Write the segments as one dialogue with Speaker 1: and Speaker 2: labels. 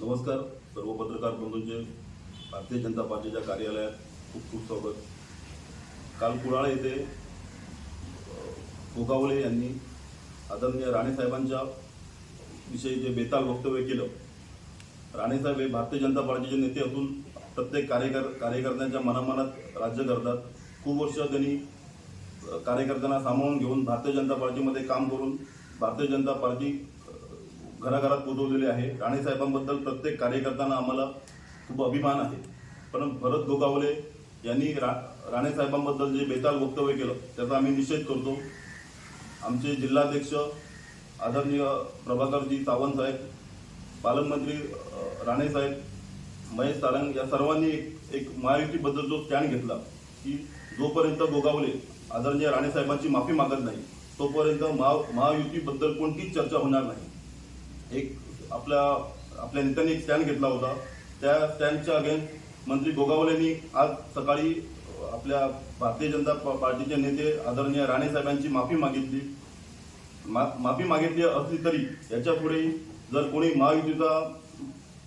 Speaker 1: नमस्कार सर्व पत्रकार बंधूंचे भारतीय जनता पार्टीच्या कार्यालयात खूप खूप स्वागत. काल कुडाळ येथे अ, गोगावले यांनी आदरणीय राणेसाहेबांच्या विषयी जे बेताल वक्तव्य केलं राणेसाहेब हे भारतीय जनता पार्टीचे नेते असून प्रत्येक कार्यकर कार्यकर्त्यांच्या मनामनात राज्य करतात. खूप वर्ष त्यांनी कार्यकर्त्यांना सामावून घेऊन भारतीय जनता पार्टीमध्ये काम करून भारतीय जनता पार्टी घराघरात पोहोचवलेले आहे. राणेसाहेबांबद्दल प्रत्येक कार्यकर्त्यांना आम्हाला खूप अभिमान आहे. पण भरत गोगावले यांनी रा राणेसाहेबांबद्दल जे बेताल वक्तव्य केलं त्याचा आम्ही निषेध करतो. आमचे जिल्हाध्यक्ष आदरणीय प्रभाकरजी सावंत साहेब पालकमंत्री राणेसाहेब महेश सारंग या सर्वांनी एक एक महायुतीबद्दल जो स्टँड घेतला की जोपर्यंत गोगावले आदरणीय राणेसाहेबांची माफी मागत नाही तोपर्यंत महा महायुतीबद्दल कोणतीच चर्चा होणार नाही. एक आपल्या आपल्या नेत्यांनी एक स्टँड घेतला होता. त्या स्टँडच्या अगेन्स्ट मंत्री गोगावलेंनी आज सकाळी आपल्या भारतीय जनता पार्टीचे नेते आदरणीय राणे साहेबांची माफी मागितली. मा- माफी मागितली असली तरी याच्यापुढे जर कोणी महायुतीचा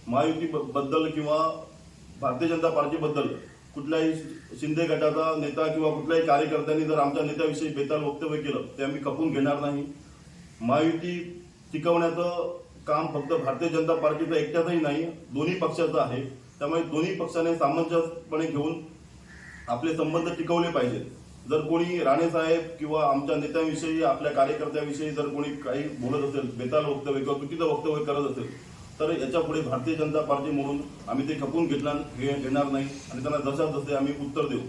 Speaker 1: महायुती ब- बद्दल किंवा भारतीय जनता पार्टीबद्दल कुठल्याही शिंदे गटाचा नेता किंवा कुठल्याही कार्यकर्त्यांनी जर आमच्या नेत्याविषयी बेताल वक्तव्य केलं ते आम्ही खपून घेणार नाही. महायुती टिकवण्याचं काम फक्त भारतीय जनता पार्टीचं एकट्याचंही नाही दोन्ही पक्षाचं आहे. त्यामुळे दोन्ही पक्षाने सामंजस्यपणे घेऊन आपले संबंध टिकवले पाहिजेत. जर कोणी राणेसाहेब किंवा आमच्या नेत्यांविषयी आपल्या कार्यकर्त्याविषयी जर कोणी काही बोलत असेल बेताल वक्तव्य किंवा चुकीचं वक्तव्य करत असेल तर याच्यापुढे भारतीय जनता पार्टी म्हणून आम्ही ते खपून घेतला घेणार नाही आणि त्यांना जशा जसे आम्ही उत्तर देऊ.